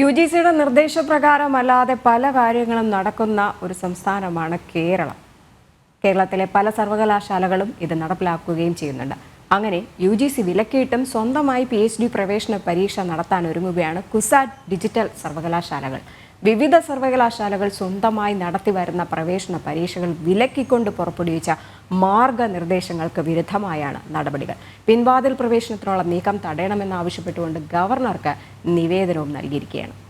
U G സിയുടെ നിർദ്ദേശപ്രകാരമല്ലാതെ പല കാര്യങ്ങളും നടക്കുന്ന ഒരു സംസ്ഥാനമാണ് കേരളം. കേരളത്തിലെ പല സർവകലാശാലകളും ഇത് നടപ്പിലാക്കുകയും ചെയ്യുന്നുണ്ട്. അങ്ങനെ യു ജി സി വിലക്കിയിട്ടും സ്വന്തമായി പി എച്ച് ഡി പ്രവേശന പരീക്ഷ നടത്താൻ ഒരുങ്ങുകയാണ് കുസാറ്റ് ഡിജിറ്റൽ സർവകലാശാലകൾ. വിവിധ സർവകലാശാലകൾ സ്വന്തമായി നടത്തി വരുന്ന പ്രവേശന പരീക്ഷകൾ വിലക്കിക്കൊണ്ട് പുറപ്പെടുവിച്ച മാർഗനിർദ്ദേശങ്ങൾക്ക് വിരുദ്ധമായാണ് നടപടികൾ. പിൻവാതിൽ പ്രവേശനത്തിനുള്ള നീക്കം തടയണമെന്നാവശ്യപ്പെട്ടുകൊണ്ട് ഗവർണർക്ക് നിവേദനവും നൽകിയിരിക്കുകയാണ്.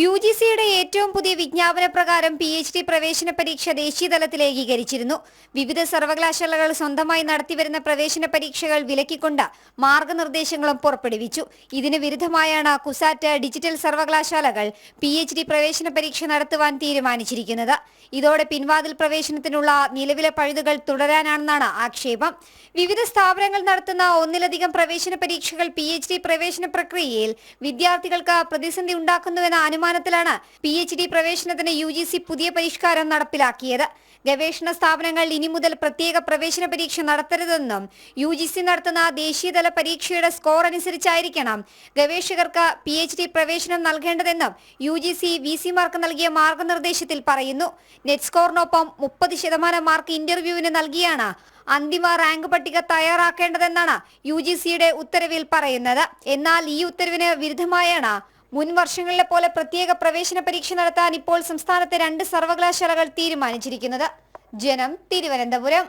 യു ജി സിയുടെ ഏറ്റവും പുതിയ വിജ്ഞാപന പ്രകാരം പി എച്ച് ഡി പ്രവേശന പരീക്ഷ ദേശീയ തലത്തിൽ ഏകീകരിച്ചിരുന്നു. വിവിധ സർവകലാശാലകൾ സ്വന്തമായി നടത്തിവരുന്ന പ്രവേശന പരീക്ഷകൾ വിലക്കിക്കൊണ്ട് മാർഗനിർദ്ദേശങ്ങളും പുറപ്പെടുവിച്ചു. ഇതിന് വിരുദ്ധമായാണ് കുസാറ്റ് ഡിജിറ്റൽ സർവകലാശാലകൾ പി എച്ച് ഡി പ്രവേശന പരീക്ഷ നടത്തുവാൻ തീരുമാനിച്ചിരിക്കുന്നത്. ഇതോടെ പിൻവാതിൽ പ്രവേശനത്തിനുള്ള നിലവിലെ പഴുതുകൾ തുടരാനാണെന്നാണ് ആക്ഷേപം. വിവിധ സ്ഥാപനങ്ങൾ നടത്തുന്ന ഒന്നിലധികം പ്രവേശന പരീക്ഷകൾ പി എച്ച് ഡി പ്രവേശന പ്രക്രിയയിൽ വിദ്യാർത്ഥികൾക്ക് പ്രതിസന്ധി ഉണ്ടാക്കുന്നുവെന്ന അനുമാനത്തിലാണ് പി എച്ച് ഡി പ്രവേശനത്തിന് യു ജി സി പുതിയ പരിഷ്കാരം നടപ്പിലാക്കിയത്. ഗവേഷണ സ്ഥാപനങ്ങൾ ഇനി മുതൽ പ്രത്യേക പ്രവേശന പരീക്ഷ നടത്തരുതെന്നും യു ജി സി നടത്തുന്ന ദേശീയതല പരീക്ഷയുടെ സ്കോർ അനുസരിച്ചായിരിക്കണം ഗവേഷകർക്ക് പി എച്ച് ഡി പ്രവേശനം നൽകേണ്ടതെന്നും യു ജി സി വി സിമാർക്ക് നൽകിയ മാർഗനിർദ്ദേശത്തിൽ പറയുന്നു. നെറ്റ് സ്കോറിനൊപ്പം മുപ്പത് ശതമാനം മാർക്ക് ഇന്റർവ്യൂവിന് നൽകിയാണ് അന്തിമ റാങ്ക് പട്ടിക തയ്യാറാക്കേണ്ടതെന്നാണ് യു ജി സിയുടെ ഉത്തരവിൽ പറയുന്നത്. എന്നാൽ ഈ ഉത്തരവിന് വിരുദ്ധമായാണ് മുൻ വർഷങ്ങളിലെ പോലെ പ്രത്യേക പ്രവേശന പരീക്ഷ നടത്താൻ ഇപ്പോൾ സംസ്ഥാനത്തെ രണ്ട് സർവകലാശാലകൾ തീരുമാനിച്ചിരിക്കുന്നത്. ജനം തിരുവനന്തപുരം.